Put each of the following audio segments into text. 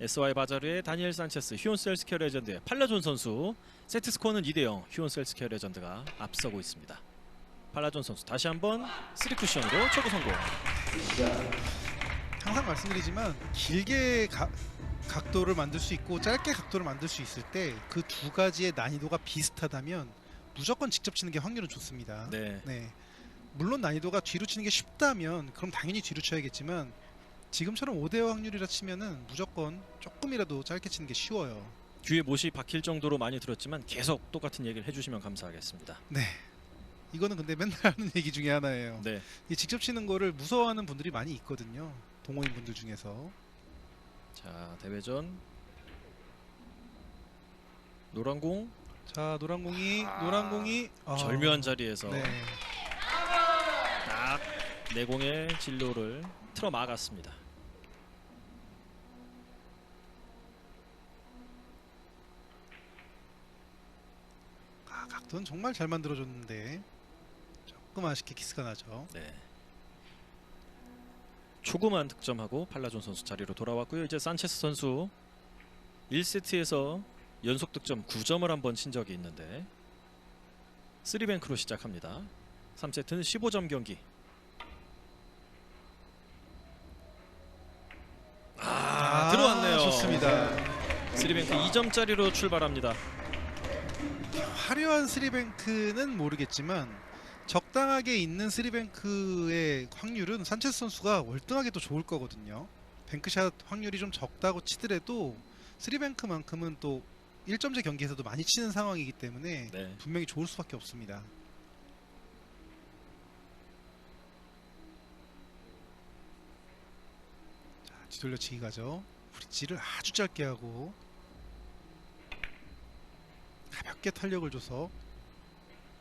SY 바자르의 다니엘 산체스, 휴온 셀스케어 레전드의 팔라존 선수. 세트 스코어는 2대 0. 휴온 셀스케어 레전드가 앞서고 있습니다. 팔라존 선수 다시 한번 3쿠션으로 초구 성공. 항상 말씀드리지만 길게 가- 각도를 만들 수 있고 짧게 각도를 만들 수 있을 때 그 두 가지의 난이도가 비슷하다면 무조건 직접 치는 게 확률은 좋습니다. 네. 네. 물론 난이도가 뒤로 치는 게 쉽다면 그럼 당연히 뒤로 쳐야겠지만 지금처럼 5대5 확률이라 치면은 무조건 조금이라도 짧게 치는 게 쉬워요. 귀에 못이 박힐 정도로 많이 들었지만 계속 똑같은 얘기를 해주시면 감사하겠습니다. 네. 이거는 근데 맨날 하는 얘기 중에 하나예요. 네. 이 직접 치는 거를 무서워하는 분들이 많이 있거든요. 동호인 분들 중에서. 자 대회전 노란 공 자, 노란 공이 노란 공이 아, 절묘한 자리에서 네. 딱 내공의 진로를 틀어 막았습니다. 아, 각도는 정말 잘 만들어 줬는데 조금 아쉽게 키스가 나죠. 네. 조그만 득점하고 팔라존 선수 자리로 돌아왔고요. 이제 산체스 선수 1세트에서 연속 득점 9점을 한번 친 적이 있는데 3뱅크로 시작합니다. 3세트는 15점 경기. 아, 들어왔네요. 좋습니다. 3뱅크 2점짜리로 출발합니다. 화려한 스리뱅크는 모르겠지만 적당하게 있는 스리뱅크의 확률은 산체스 선수가 월등하게 더 좋을 거거든요. 뱅크샷 확률이 좀 적다고 치더라도 스리뱅크만큼은 또 1점제 경기에서도 많이 치는 상황이기 때문에 네. 분명히 좋을 수밖에 없습니다. 뒤돌려치기 가죠. 브릿지를 아주 짧게 하고 가볍게 탄력을 줘서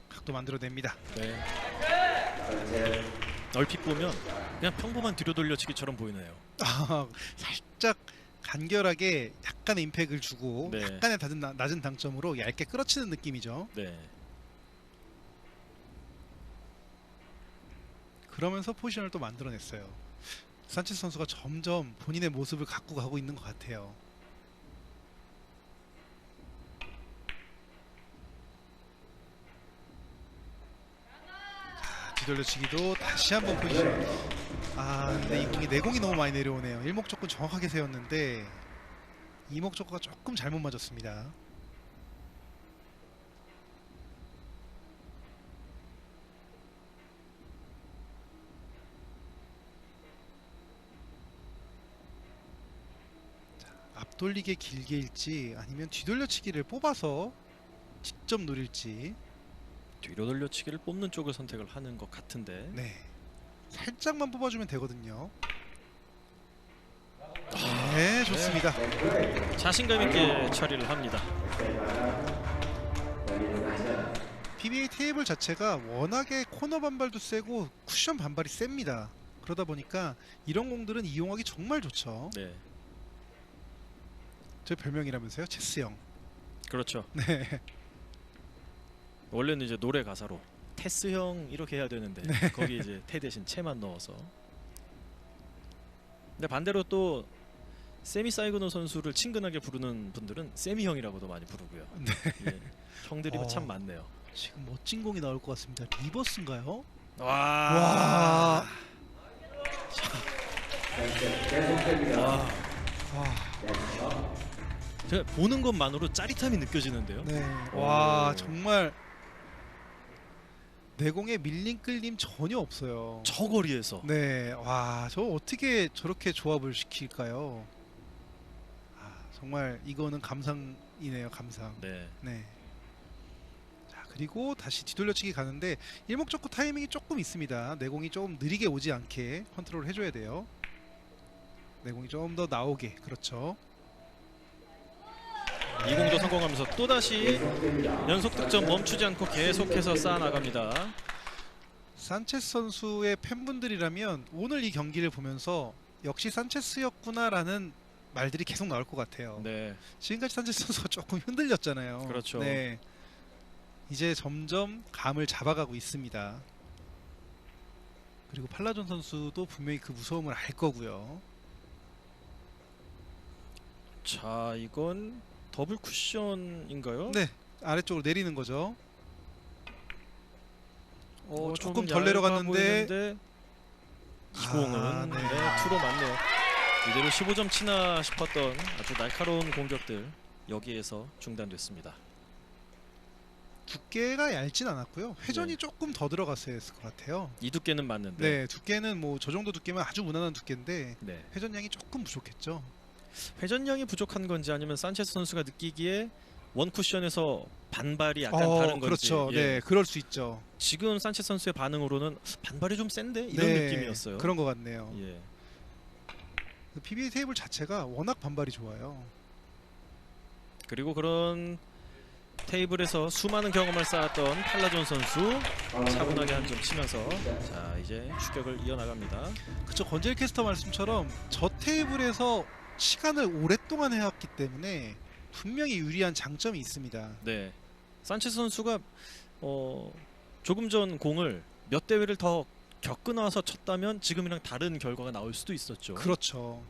각도 만들어냅니다. 네. 얼핏 보면 그냥 평범한 뒤로 돌려치기처럼 보이네요. 아, 살짝 간결하게 약간의 임팩을 주고 네. 약간의 낮은, 낮은 당점으로 얇게 끌어치는 느낌이죠. 네. 그러면서 포지션을 또 만들어냈어요. 산체스 선수가 점점 본인의 모습을 갖고 가고 있는 것 같아요. 자, 뒤돌려치기도 다시 한번 포지션. 아, 근데 이 공이 내공이 너무 많이 내려오네요. 일목적군 정확하게 세웠는데 이목적구가 조금 잘못 맞았습니다. 앞돌리게 길게 일지 아니면 뒤돌려치기를 뽑아서 직접 노릴지. 뒤로 돌려치기를 뽑는 쪽을 선택을 하는 것 같은데. 네. 살짝만 뽑아주면 되거든요. 네 좋습니다. 자신감 있게 처리를 합니다. PBA 테이블 자체가 워낙에 코너 반발도 세고 쿠션 반발이 셉니다. 그러다 보니까 이런 공들은 이용하기 정말 좋죠. 네, 제 별명이라면서요 체스 형 그렇죠. 네 원래는 이제 노래 가사로 테스 형 이렇게 해야 되는데 거기 이제 테 대신 채만 넣어서. 근데 반대로 또 세미 사이그노 선수를 친근하게 부르는 분들은 세미 형이라고도 많이 부르고요. 네. 예, 형들이 어. 참 많네요. 지금 멋진 공이 나올 것 같습니다 리버스인가요? 와. 와. 와. 와. 제가 보는 것만으로 짜릿함이 느껴지는데요. 네. 와 정말 내공에 밀림 끌림 전혀 없어요. 저 거리에서 네. 와, 저 어떻게 저렇게 조합을 시킬까요? 아, 정말 이거는 감상이네요, 감상. 네. 네. 자, 그리고 다시 뒤돌려치기 가는데 일목적구 타이밍이 조금 있습니다. 내공이 조금 느리게 오지 않게 컨트롤 해줘야 돼요. 내공이 좀 더 나오게. 그렇죠. 이 공도 성공하면서 또 다시 연속 득점 멈추지 않고 계속해서 쌓아 나갑니다. 산체스 선수의 팬분들이라면 오늘 이 경기를 보면서 역시 산체스였구나라는 말들이 계속 나올 것 같아요. 네. 지금까지 산체스 선수가 조금 흔들렸잖아요. 그렇죠. 네. 이제 점점 감을 잡아가고 있습니다. 그리고 팔라존 선수도 분명히 그 무서움을 알 거고요. 자, 이건 더블 쿠션인가요? 네, 아래쪽으로 내리는 거죠. 어, 조금 좀덜 내려갔는데 보이는데 이 아, 네. 네, 투로 맞네요. 이대로 15점 치나 싶었던 아주 날카로운 공격들 여기에서 중단됐습니다. 두께가 얇진 않았고요. 회전이 네. 조금 더 들어갔어야 했을 것 같아요. 이 두께는 맞는데 네, 두께는 뭐 저 정도 두께면 아주 무난한 두께인데 네. 회전량이 조금 부족했죠. 회전량이 부족한 건지 아니면 산체스 선수가 느끼기에 원 쿠션에서 반발이 약간 어, 다른 건지 그렇죠. 예. 네, 그럴 수 있죠. 지금 산체스 선수의 반응으로는 반발이 좀 센데 이런 네, 느낌이었어요. 그런 것 같네요. 예. 그 PBA 테이블 자체가 워낙 반발이 좋아요. 그리고 그런 테이블에서 수많은 경험을 쌓았던 팔라존 선수 차분하게 한 점 치면서 자 이제 추격을 이어나갑니다. 그쵸 건젤 캐스터 말씀처럼 저 테이블에서 시간을 오랫동안 해왔기 때문에 분명히 유리한 장점이 있습니다. 네, 산체스 선수가 어, 조금 전 공을 몇 대회를 더 겪고 나서 쳤다면 지금이랑 다른 결과가 나올 수도 있었죠. 그렇죠.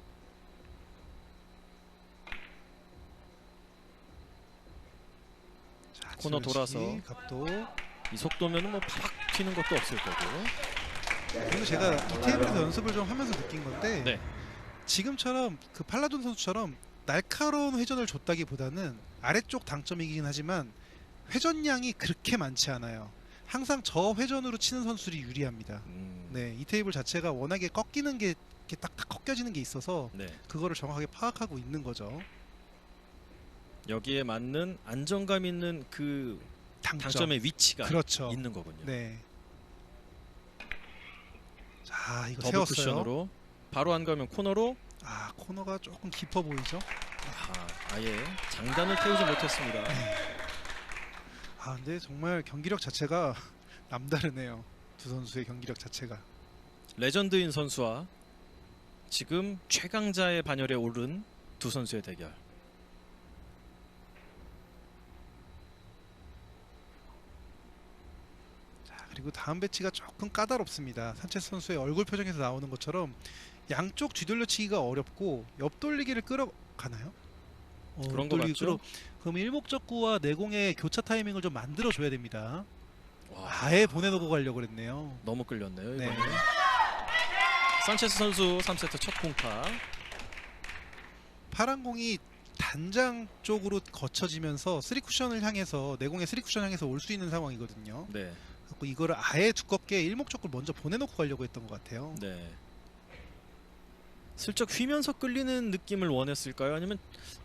자, 코너 돌아서. 각도. 이 속도면은 뭐팍 튀는 것도 없을 거고. 그리고 제가 이 테이블에서 연습을 좀 하면서 느낀 건데 네. 지금처럼 그 팔라돈 선수처럼 날카로운 회전을 줬다기보다는 아래쪽 당점이긴 하지만 회전량이 그렇게 많지 않아요. 항상 저 회전으로 치는 선수들이 유리합니다. 음, 네, 이 테이블 자체가 워낙에 꺾이는 게 이렇게 딱딱 꺾여지는 게 있어서 네. 그거를 정확하게 파악하고 있는 거죠. 여기에 맞는 안정감 있는 그 당점. 당점의 위치가 그렇죠. 있는 거군요. 네. 자, 이거 더블 세웠어요. 쿠션으로 바로 안 가면 코너로 아, 코너가 조금 깊어 보이죠? 아, 아예 장단을 태우지 못했습니다. 아, 근데 정말 경기력 자체가 남다르네요. 두 선수의 경기력 자체가. 레전드인 선수와 지금 최강자의 반열에 오른 두 선수의 대결. 자, 그리고 다음 배치가 조금 까다롭습니다. 산체스 선수의 얼굴 표정에서 나오는 것처럼 양쪽 뒤돌려치기가 어렵고 옆돌리기를 끌어가나요? 어, 그런 것 옆돌리기 같죠? 끌어- 그럼 일목적구와 내공의 교차 타이밍을 좀 만들어 줘야 됩니다. 와, 아예 보내놓고 가려고 그랬네요. 너무 끌렸네요. 네. 이번에. 산체스 선수 3세트 첫 공파. 파란 공이 단장 쪽으로 거쳐지면서 3쿠션을 향해서 내공의 3쿠션 향해서 올 수 있는 상황이거든요. 네. 그래서 이거를 아예 두껍게 일목적구를 먼저 보내놓고 가려고 했던 것 같아요. 네. 슬쩍 휘면서 끌리는 느낌을 원했을까요? 아니면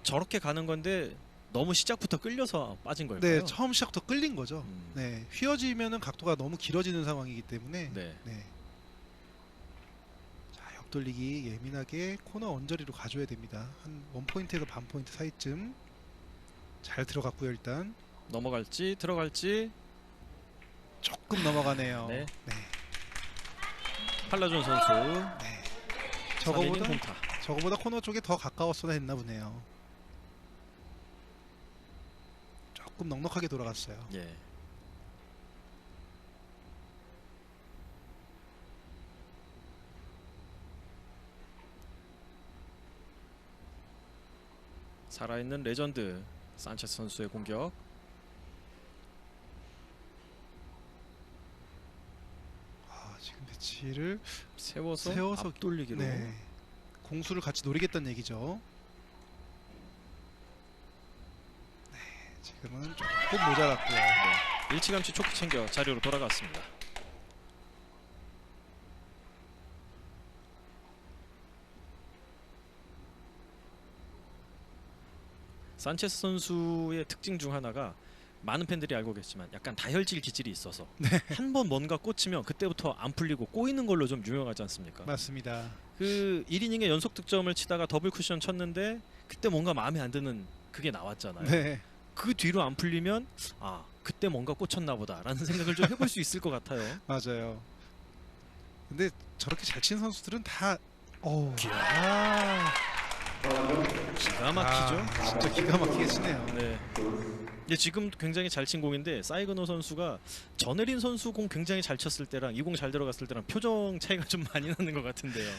저렇게 가는 건데 너무 시작부터 끌려서 빠진 걸까요? 네, 처음 시작부터 끌린 거죠. 음, 네, 휘어지면은 각도가 너무 길어지는 상황이기 때문에 네. 네. 자, 옆돌리기 예민하게 코너 언저리로 가줘야 됩니다. 한 원 포인트에서 반 포인트 사이쯤 잘 들어갔고요 일단 넘어갈지 들어갈지 조금 넘어가네요. 네. 네. 팔라존 선수 네. 저거보다 공타. 저거보다 코너 쪽에 더 가까웠어야 했나 보네요. 조금 넉넉하게 돌아갔어요. 예. 살아있는 레전드 산체스 선수의 공격 아, 지금 배치를 세워서, 세워서 앞돌리기로 네. 공수를 같이 노리겠다는 얘기죠. 네, 지금은 조금 모자랐고요. 일찌감치 초크 챙겨 자리로 돌아갔습니다. 산체스 선수의 특징 중 하나가 많은 팬들이 알고 계시지만 약간 다혈질 기질이 있어서 네. 한번 뭔가 꽂히면 그때부터 안 풀리고 꼬이는 걸로 좀 유명하지 않습니까? 맞습니다. 그 1이닝에 연속 득점을 치다가 더블 쿠션 쳤는데 그때 뭔가 마음에 안 드는 그게 나왔잖아요. 네, 그 뒤로 안 풀리면 아 그때 뭔가 꽂혔나 보다라는 생각을 좀 해볼 수 있을 것 같아요. 맞아요. 근데 저렇게 잘 치는 선수들은 다 어, 아, 기가 막히죠. 아, 진짜 기가 막히게 치네요. 네. 근데 지금 굉장히 잘 친 공인데 사이그노 선수가 전혜린 선수 공 굉장히 잘 쳤을 때랑 이 공 잘 들어갔을 때랑 표정 차이가 좀 많이 나는 것 같은데요.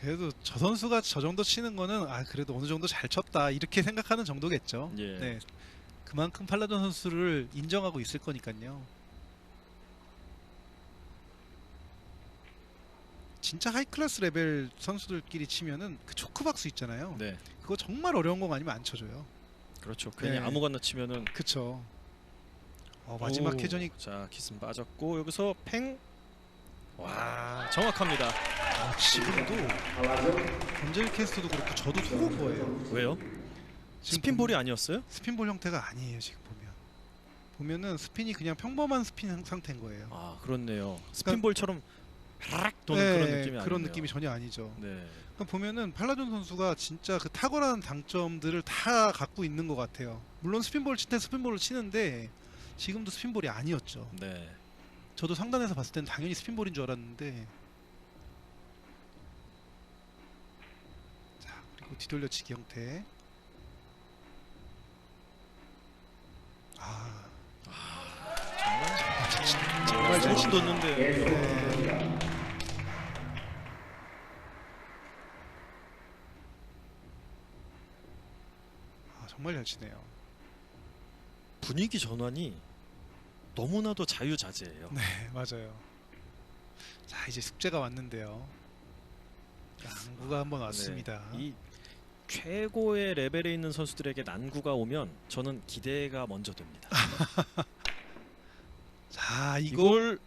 그래도 저 선수가 저 정도 치는 거는 아 그래도 어느 정도 잘 쳤다 이렇게 생각하는 정도겠죠. 예. 네. 그만큼 팔라존 선수를 인정하고 있을 거니까요. 진짜 하이 클래스 레벨 선수들끼리 치면은 그 초크박스 있잖아요. 네. 그거 정말 어려운 공 아니면 안 쳐줘요. 그렇죠. 괜히 네. 아무거나 치면은 그쵸. 어, 마지막 오, 회전이 자 키스 빠졌고 여기서 팽. 와 정확합니다. 아, 지금도 건젤 캐스트도 그렇고 저도 속은 거예요. 왜요? 스핀볼이 아니었어요? 스핀볼 형태가 아니에요 지금 보면. 보면은 스핀이 그냥 평범한 스핀 상태인 거예요. 아 그렇네요. 스핀볼처럼 락 도는 네, 그런 느낌이 그런 아니네요. 느낌이 전혀 아니죠. 네. 그러니까 보면은 팔라존 선수가 진짜 그 탁월한 장점들을 다 갖고 있는 것 같아요. 물론 스핀볼 칠 때 스핀볼을 치는데 지금도 스핀볼이 아니었죠. 네. 저도 상단에서 봤을 땐 당연히 스핀볼인 줄 알았는데 자 그리고 뒤돌려치기 형태 아 정말 정말 잘 소름 돋는데. 정말 잘 치네요. 분위기 전환이 너무나도 자유자재예요. 네 맞아요. 자 이제 숙제가 왔는데요. 양구가 한번 왔습니다. 네. 이 최고의 레벨에 있는 선수들에게 난구가 오면 저는 기대가 먼저 됩니다. 자 이걸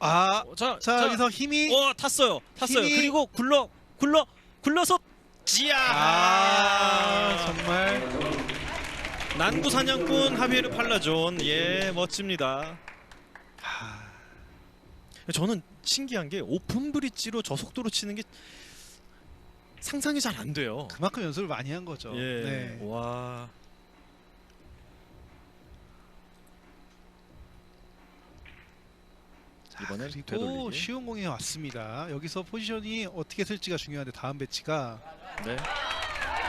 아 어, 자, 자, 자, 여기서 힘이 와 탔어요, 탔어요. 힘이- 그리고 굴러, 굴러, 굴러서 지야. 아 정말 난구 사냥꾼 하비에르 팔라존, 예 멋집니다. 아, 저는 신기한 게 오픈 브릿지로 저 속도로 치는 게 상상이 잘 안 돼요. 그만큼 연습을 많이 한 거죠. 예, 네. 와. 자, 이번엔 되돌리기. 쉬운 공이 왔습니다. 여기서 포지션이 어떻게 쓸지가 중요한데 다음 배치가 네.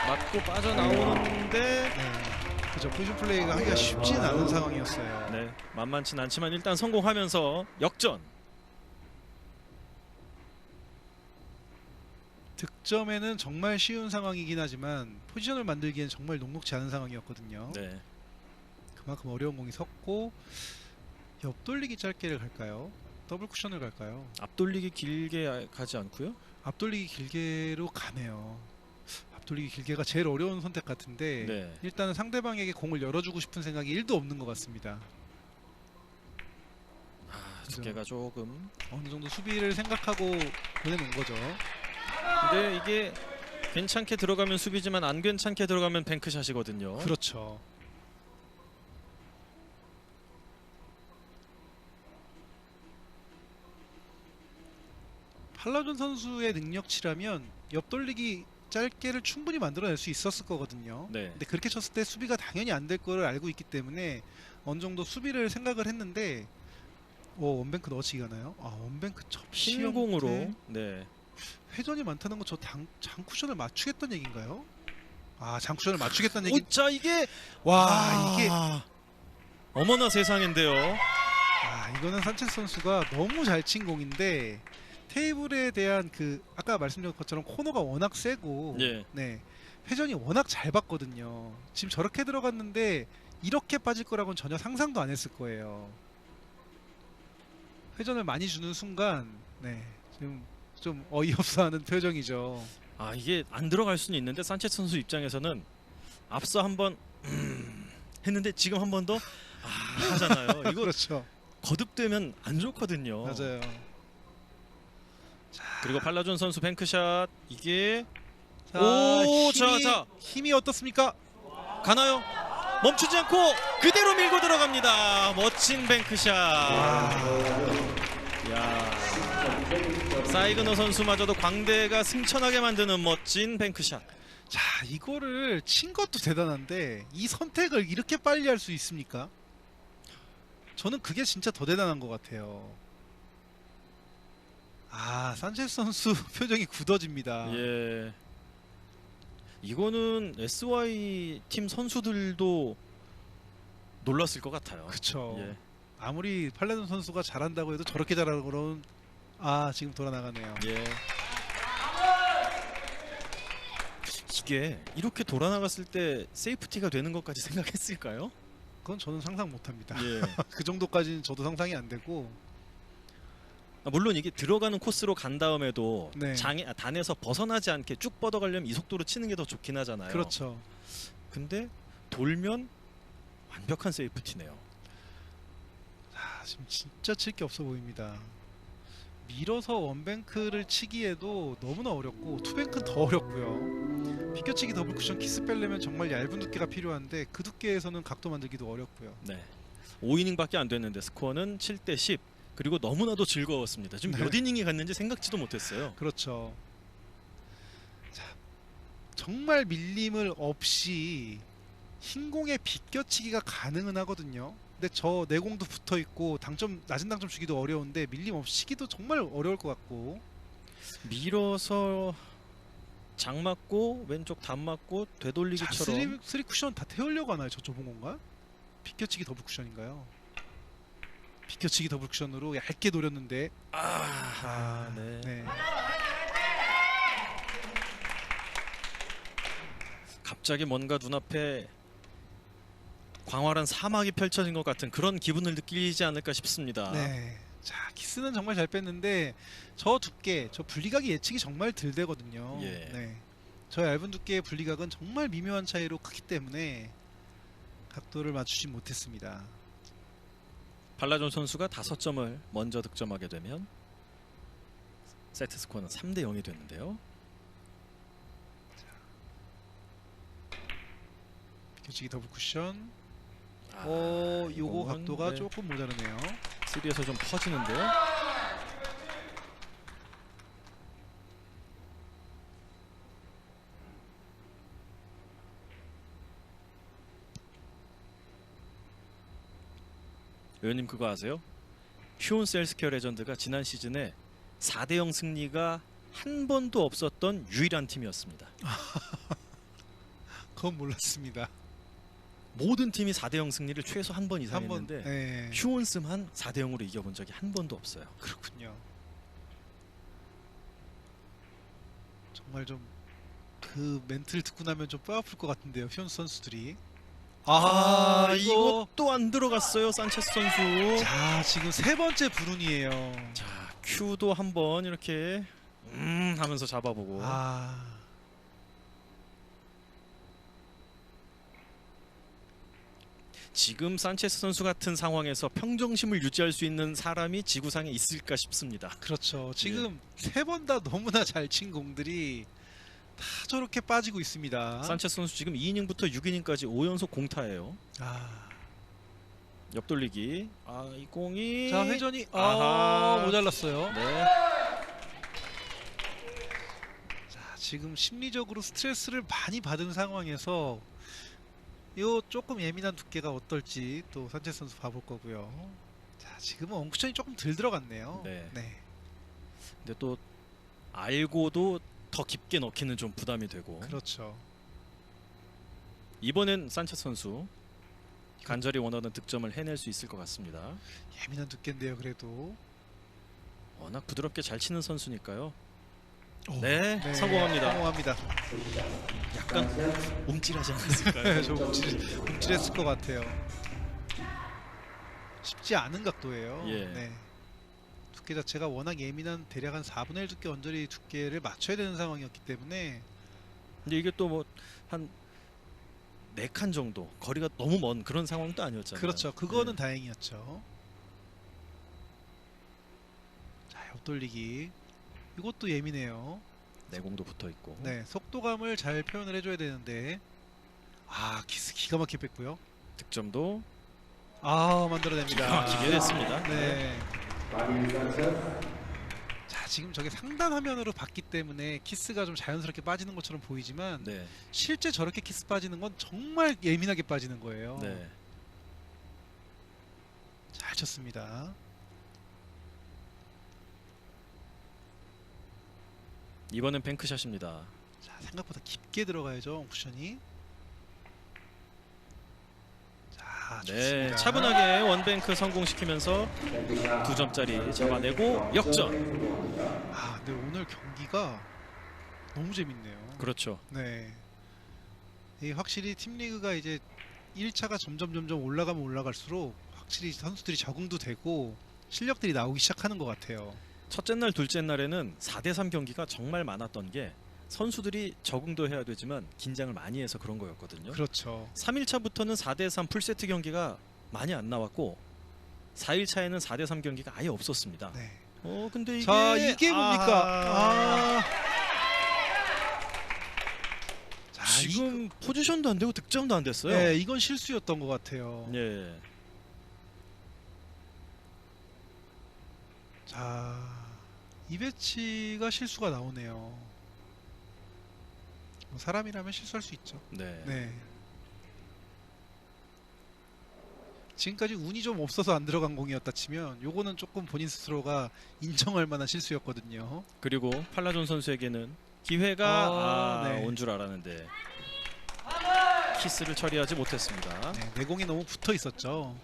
맞고 빠져나오는데 네. 그죠 포지션 플레이가 하기가 쉽지는 않은 상황이었어요. 네 만만치 않지만 일단 성공하면서 역전. 득점에는 정말 쉬운 상황이긴 하지만 포지션을 만들기엔 정말 녹록지 않은 상황이었거든요. 네. 그만큼 어려운 공이 섰고 옆돌리기 짧게를 갈까요? 더블 쿠션을 갈까요? 앞돌리기 길게 가지 않고요. 앞돌리기 길게로 가네요. 앞돌리기 길게가 제일 어려운 선택 같은데 네. 일단은 상대방에게 공을 열어주고 싶은 생각이 1도 없는 것 같습니다. 아, 그죠. 두께가 조금. 어느 정도 수비를 생각하고 보내놓은 거죠. 근데 이게 괜찮게 들어가면 수비지만 안 괜찮게 들어가면 뱅크샷이거든요. 그렇죠. 팔라존 선수의 능력치라면 옆돌리기 짧게를 충분히 만들어낼 수 있었을 거거든요. 네. 근데 그렇게 쳤을 때 수비가 당연히 안 될 거를 알고 있기 때문에 어느 정도 수비를 생각을 했는데 오 원뱅크 넣어치기 가나요? 아 원뱅크 접시 흰 공으로. 형태. 네. 회전이 많다는 건 저 장쿠션을 맞추겠다는 얘기인가요? 아 장쿠션을 맞추겠다는 얘기. 오, 자 이게 와 아, 이게 어머나 세상인데요. 아 이거는 산체스 선수가 너무 잘 친 공인데 테이블에 대한 그 아까 말씀드린 것처럼 코너가 워낙 세고 예. 네 회전이 워낙 잘 봤거든요. 지금 저렇게 들어갔는데 이렇게 빠질 거라고는 전혀 상상도 안 했을 거예요. 회전을 많이 주는 순간 네 지금 좀 어이없어하는 표정이죠. 아 이게 안 들어갈 수는 있는데 산체스 선수 입장에서는 앞서 한번 음, 했는데 지금 한 번 더 아, 하잖아요. 이거 그렇죠. 거듭되면 안 좋거든요. 맞아요. 그리고 팔라존 선수 뱅크샷 이게 자, 오, 자, 힘이, 자. 힘이 어떻습니까? 가나요? 멈추지 않고 그대로 밀고 들어갑니다. 멋진 뱅크샷. 야. 사이그너 선수마저도 광대가 승천하게 만드는 멋진 뱅크샷. 자 이거를 친 것도 대단한데 이 선택을 이렇게 빨리 할 수 있습니까? 저는 그게 진짜 더 대단한 것 같아요. 아 산체스 선수 표정이 굳어집니다. 예. 이거는 SY 팀 선수들도 놀랐을 것 같아요. 그쵸. 예. 아무리 팔레돈 선수가 잘한다고 해도 저렇게 잘하는 거는 아 지금 돌아 나가네요. 예. 이게 이렇게 돌아 나갔을 때 세이프티가 되는 것까지 생각했을까요? 그건 저는 상상 못합니다. 예. 그 정도까지는 저도 상상이 안 되고 아, 물론 이게 들어가는 코스로 간 다음에도 네. 장애 아, 단에서 벗어나지 않게 쭉 뻗어가려면 이 속도로 치는 게 더 좋긴 하잖아요. 그렇죠. 근데 돌면 완벽한 세이프티네요. 아, 지금 진짜 칠 게 없어 보입니다. 밀어서 원뱅크를 치기에도 너무나 어렵고 투뱅크는 더 어렵고요. 비껴치기 더블 쿠션 키스 빼려면 정말 얇은 두께가 필요한데 그 두께에서는 각도 만들기도 어렵고요. 네. 5이닝밖에 안 됐는데 스코어는 7 대 10. 그리고 너무나도 즐거웠습니다. 지금 네. 몇 이닝이 갔는지 생각지도 못했어요. 그렇죠. 자, 정말 밀림을 없이 흰 공에 비껴치기가 가능은 하거든요. 근데 저 내공도 붙어 있고 당점 낮은 당점 주기도 어려운데 밀림 없이 치기도 정말 어려울 것 같고 밀어서 장 맞고 왼쪽 담 맞고 자, 되돌리기처럼 쓰리, 쓰리 쿠션 다 태우려고 하나요? 저 좁은 공간? 비껴치기 더블 쿠션인가요? 비껴치기 더블 쿠션으로 얇게 노렸는데 아, 아 네. 네. 갑자기 뭔가 눈앞에 광활한 사막이 펼쳐진 것 같은 그런 기분을 느끼지 않을까 싶습니다. 네. 자 키스는 정말 잘 뺐는데 저 두께, 저 분리각이 예측이 정말 덜 되거든요. 예. 네. 저 얇은 두께의 분리각은 정말 미묘한 차이로 크기 때문에 각도를 맞추지 못했습니다. 발라존 선수가 5점을 먼저 득점하게 되면 세트 스코어는 3대 0이 되는데요. 비껴치기 더블 쿠션. 아, 어, 요거 각도가 네, 조금 모자르네요. 3에서 좀 퍼지는데요. 의원님 그거 아세요? 휴온 셀스케어 레전드가 지난 시즌에 4대 0 승리가 한 번도 없었던 유일한 팀이었습니다. 그건 몰랐습니다. 모든 팀이 4대 0 승리를 최소 한 번 이상 한 번 했는데 네. 휴온스만 4대 0으로 이겨본 적이 한 번도 없어요. 그렇군요. 정말 좀 그 멘트를 듣고 나면 좀 뼈아플 것 같은데요. 휴온 선수들이. 아, 아, 이거 또 안 들어갔어요 산체스 선수. 자 지금 세 번째 불운이에요. 자 큐도 한번 이렇게 음 하면서 잡아보고 아 지금 산체스 선수 같은 상황에서 평정심을 유지할 수 있는 사람이 지구상에 있을까 싶습니다. 그렇죠. 지금 세번 다 너무나 잘 친 공들이 다 저렇게 빠지고 있습니다. 산체스 선수 지금 2이닝부터 6이닝까지 5연속 공타예요. 아, 옆돌리기. 아 이 공이 자 회전이 아하. 아 모자랐어요. 네. 자 지금 심리적으로 스트레스를 많이 받은 상황에서 요 조금 예민한 두께가 어떨지 또 산체 선수 봐볼 거고요. 자 지금은 엉쿠션이 조금 덜 들어갔네요. 네. 네. 근데 또 알고도 더 깊게 넣기는 좀 부담이 되고 그렇죠. 이번엔 산체스 선수 간절히 원하는 득점을 해낼 수 있을 것 같습니다. 예민한 두께인데요. 그래도 워낙 부드럽게 잘 치는 선수니까요. 오, 네, 성공합니다. 성공합니다. 약간 움찔하지 네, 않았을까요? 저 움찔, 움찔했을 것 같아요. 쉽지 않은 각도예요. 예. 네. 두께 자체가 워낙 예민한 대략 한 4분의 1 두께 언저리 두께를 맞춰야 되는 상황이었기 때문에 근데 이게 또 뭐 한 네 칸 정도 거리가 너무 먼 그런 상황도 아니었잖아요. 그렇죠. 그거는 네. 다행이었죠. 자, 옆돌리기. 이것도 예민해요. 내공도 붙어 있고. 네, 속도감을 잘 표현을 해줘야 되는데 아 키스 기가 막히게 뺐고요. 득점도 아 만들어냅니다. 기가 막히게 됐습니다. 네. 자 지금 저게 상단 화면으로 봤기 때문에 키스가 좀 자연스럽게 빠지는 것처럼 보이지만 네, 실제 저렇게 키스 빠지는 건 정말 예민하게 빠지는 거예요. 네. 잘 쳤습니다. 이번엔 뱅크샷입니다. 자 생각보다 깊게 들어가야죠 쿠션이. 자 네, 좋습니다. 차분하게 원뱅크 성공시키면서 두 점짜리 잡아내고 역전. 아 근데 오늘 경기가 너무 재밌네요. 그렇죠. 네. 이 확실히 팀 리그가 이제 1차가 점점 점점 올라가면 올라갈수록 확실히 선수들이 적응도 되고 실력들이 나오기 시작하는 것 같아요. 첫째 날, 둘째 날에는 4대 3 경기가 정말 많았던 게 선수들이 적응도 해야 되지만 긴장을 많이 해서 그런 거였거든요. 그렇죠. 3일차부터는 4대 3 풀세트 경기가 많이 안 나왔고 4일차에는 4대 3 경기가 아예 없었습니다. 네. 어 근데 이게 자 이게 뭡니까? 아, 아. 자, 지금 포지션도 안 되고 득점도 안 이, 됐어요. 네, 이건 실수였던 것 같아요. 예. 자, 이 배치가 실수가 나오네요. 뭐 사람이라면 실수할 수 있죠. 네. 네. 지금까지 운이 좀 없어서 안 들어간 공이었다 치면 요거는 조금 본인 스스로가 인정할 만한 실수였거든요. 그리고 팔라존 선수에게는 기회가 아, 아, 네. 온 줄 알았는데 키스를 처리하지 못했습니다. 네, 내공이 너무 붙어 있었죠.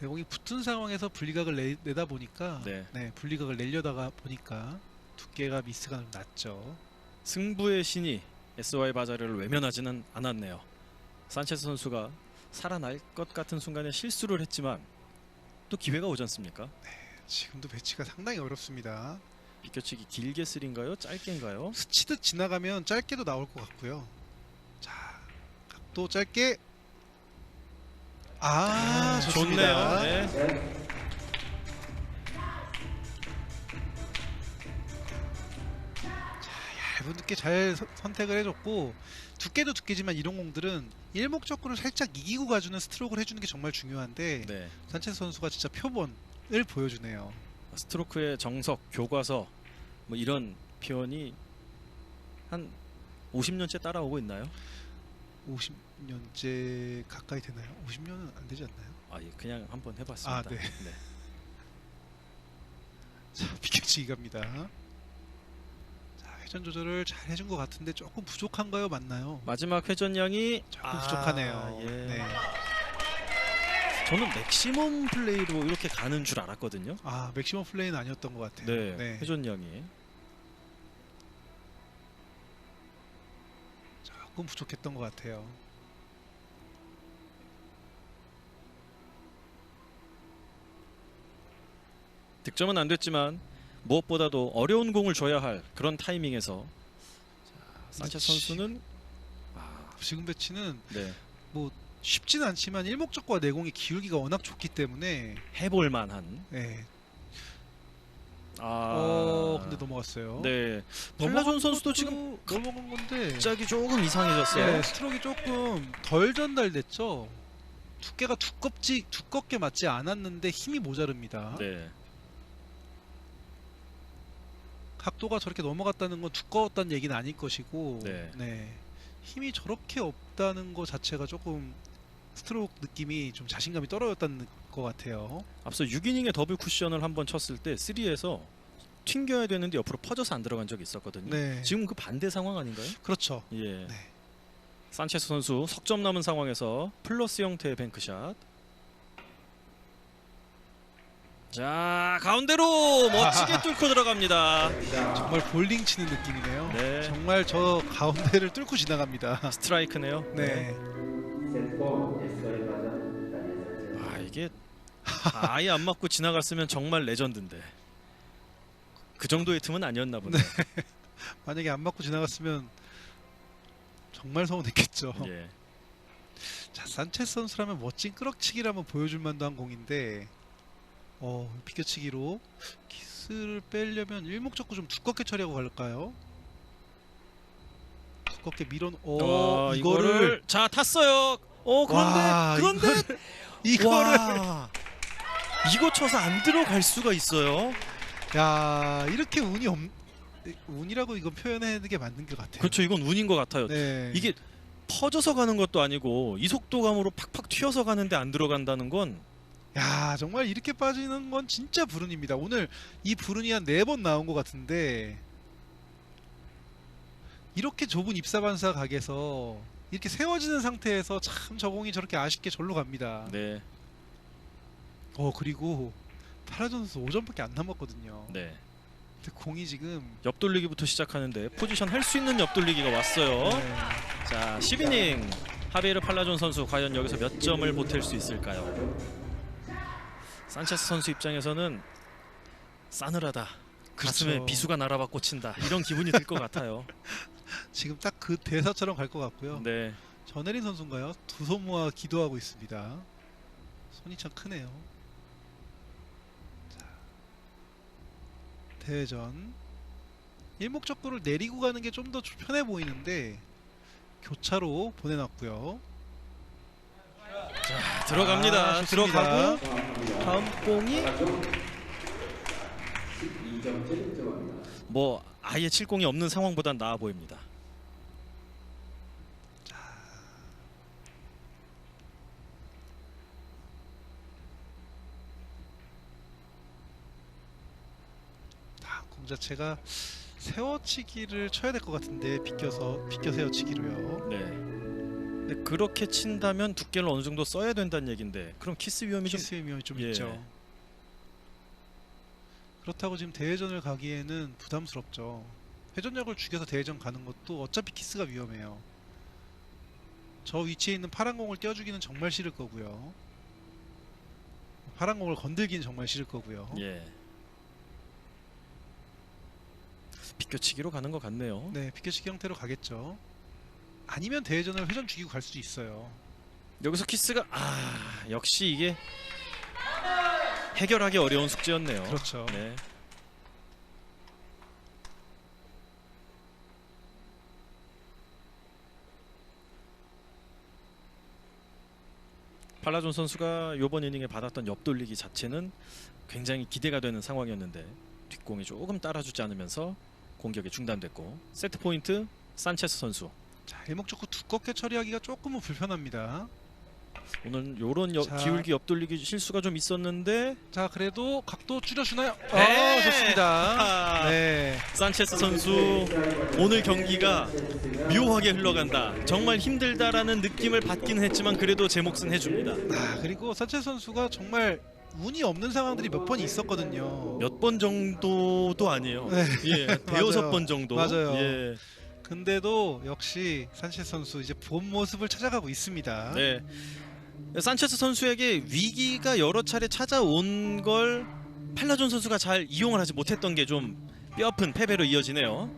내공이 붙은 상황에서 분리각을 내, 내다 보니까 네. 네, 분리각을 내려다가 보니까 두께가 미스가 좀 났죠. 승부의 신이 SY 바자르를 외면하지는 않았네요. 산체스 선수가 살아날 것 같은 순간에 실수를 했지만 또 기회가 오지 않습니까? 지금도 배치가 상당히 어렵습니다. 비껴치기 길게 쓰린가요? 짧게인가요? 스치듯 지나가면 짧게도 나올 것 같고요. 자, 각도 짧게. 아, 좋습니다. 좋네요. 네. 얇은 두께 잘 서- 선택을 해줬고 두께도 두께지만 이런 공들은 일목적구를 살짝 이기고 가주는 스트로크를 해주는 게 정말 중요한데 네. 산체스 선수가 진짜 표본을 보여주네요. 스트로크의 정석, 교과서 뭐 이런 표현이 한 50년째 따라오고 있나요? 50 년째 가까이 되나요? 50년은 안 되지 않나요? 아, 예, 그냥 한번 해봤습니다. 아, 네. 자, 비켜치기 갑니다. 자, 회전 조절을 잘 해준 것 같은데 조금 부족한가요? 맞나요? 마지막 회전량이 조금 부족하네요. 예. 네. 저는 맥시멈 플레이로 이렇게 가는 줄 알았거든요. 아, 맥시멈 플레이는 아니었던 것 같아요. 네, 회전량이 조금 부족했던 것 같아요. 득점은 안 됐지만 무엇보다도 어려운 공을 줘야 할 그런 타이밍에서 그렇지. 선수는 아, 지금 배치는 네, 쉽지는 않지만 일목적과 내공의 기울기가 워낙 좋기 때문에 해볼 만한. 네. 아, 어, 근데 넘어갔어요. 네, 넘어간 팔라존 선수도 것도 지금 넘어간 건데 갑자기 조금 이상해졌어요. 네, 스트로크가 조금 덜 전달됐죠. 두께가 두껍지 두껍게 맞지 않았는데 힘이 모자릅니다. 네, 각도가 저렇게 넘어갔다는 건 두꺼웠다는 얘기는 아닐 것이고, 네. 힘이 저렇게 없다는 것 자체가 조금 스트로크 느낌이 좀 자신감이 떨어졌다는 것 같아요. 앞서 6이닝의 더블 쿠션을 한번 쳤을 때 3에서 튕겨야 되는데 옆으로 퍼져서 안 들어간 적이 있었거든요. 네, 지금 그 반대 상황 아닌가요? 그렇죠. 예. 네. 산체스 선수 석점 남은 상황에서 플러스 형태의 뱅크샷. 자 가운데로 멋지게 뚫고 들어갑니다. 정말 볼링 치는 느낌이네요. 네. 정말 저 가운데를 뚫고 지나갑니다. 스트라이크네요. 네. 아 이게 아예 안 맞고 지나갔으면 정말 레전드인데 그 정도의 틈은 아니었나 보네. 요 만약에 안 맞고 지나갔으면 정말 서운했겠죠. 예. 자, 산체스 선수라면 멋진 끌어치기를 한번 보여줄 만도 한 공인데 어, 비껴치기로 키스를 빼려면 일목적구 좀 두껍게 처리하고 갈까요? 두껍게 밀어 어, 어, 이거를 이거를 자 탔어요. 어 그런데 와, 그런데 이거를 와, 이거 쳐서 안 들어갈 수가 있어요. 야, 이렇게 운이 없 운이라고 이건 표현하는 게 맞는 것 같아요. 그렇죠. 이건 운인 것 같아요. 네. 이게 퍼져서 가는 것도 아니고 이 속도감으로 팍팍 튀어서 가는데 안 들어간다는 건 야, 정말 이렇게 빠지는 건 진짜 불운입니다. 오늘 이 불운이 한 네 번 나온 것 같은데 이렇게 좁은 입사반사 각에서 이렇게 세워지는 상태에서 참 저공이 저렇게 아쉽게 절로 갑니다. 네, 어 그리고 파라존 선수 5점밖에 안 남았거든요. 네. 근데 공이 지금 옆돌리기부터 시작하는데 포지션 할 수 있는 옆돌리기가 왔어요. 네, 자, 10이닝 하베르 팔라존 선수 과연 여기서 몇 점을 보탤 수 있을까요? 산체스 선수 입장에서는 싸늘하다. 가슴에 그렇죠. 비수가 날아와 꽂힌다. 이런 기분이 들 것 같아요. 지금 딱 그 대사처럼 갈 것 같고요. 네. 전혜린 선수인가요? 두 손 모아 기도하고 있습니다. 손이 참 크네요. 자, 대회전 일목적구를 내리고 가는 게 좀 더 편해 보이는데 교차로 보내놨고요. 자, 들어갑니다. 아. 들어가고 다음 공이 뭐 아예 칠공이 없는 상황보단 나아 보입니다. 아, 공 자체가 세워치기를 쳐야 될 것 같은데 비껴서 비껴 세워치기로요. 네. 근데 그렇게 친다면 두께를 어느 정도 써야 된다는 얘긴데 그럼 키스 위험이 좀 키스의 위험이 좀 예. 있죠. 그렇다고 지금 대회전을 가기에는 부담스럽죠. 회전력을 죽여서 대회전 가는 것도 어차피 키스가 위험해요. 저 위치에 있는 파란 공을 떼어주기는 정말 싫을 거고요. 파란 공을 건들기는 정말 싫을 거고요. 예. 비껴치기로 가는 것 같네요. 네, 비켜치기 형태로 가겠죠. 아니면 대회전을 회전 죽이고 갈 수도 있어요. 여기서 키스가 아 역시 이게 해결하기 어려운 숙제였네요. 그렇죠. 네. 팔라존 선수가 이번 이닝에 받았던 옆돌리기 자체는 굉장히 기대가 되는 상황이었는데 뒷공이 조금 따라주지 않으면서 공격이 중단됐고 세트 포인트 산체스 선수 자, 일목적구 두껍게 처리하기가 조금은 불편합니다. 오늘 요런 여- 자. 기울기 옆돌리기 실수가 좀 있었는데 자, 그래도 각도 줄여주나요? 네. 아, 좋습니다. 아. 네. 산체스 선수 오늘 경기가 묘하게 흘러간다. 정말 힘들다라는 느낌을 받기는 했지만 그래도 제 몫은 해줍니다. 아, 그리고 산체 선수가 정말 운이 없는 상황들이 몇 번 있었거든요. 몇 번 정도도 아니에요. 네. 예, 대여섯 번 정도. 맞아요. 예, 근데도 역시 산체 선수 이제 본 모습을 찾아가고 있습니다. 네. 산체스 선수에게 위기가 여러 차례 찾아온 걸 팔라존 선수가 잘 이용을 하지 못했던 게 좀 뼈아픈 패배로 이어지네요.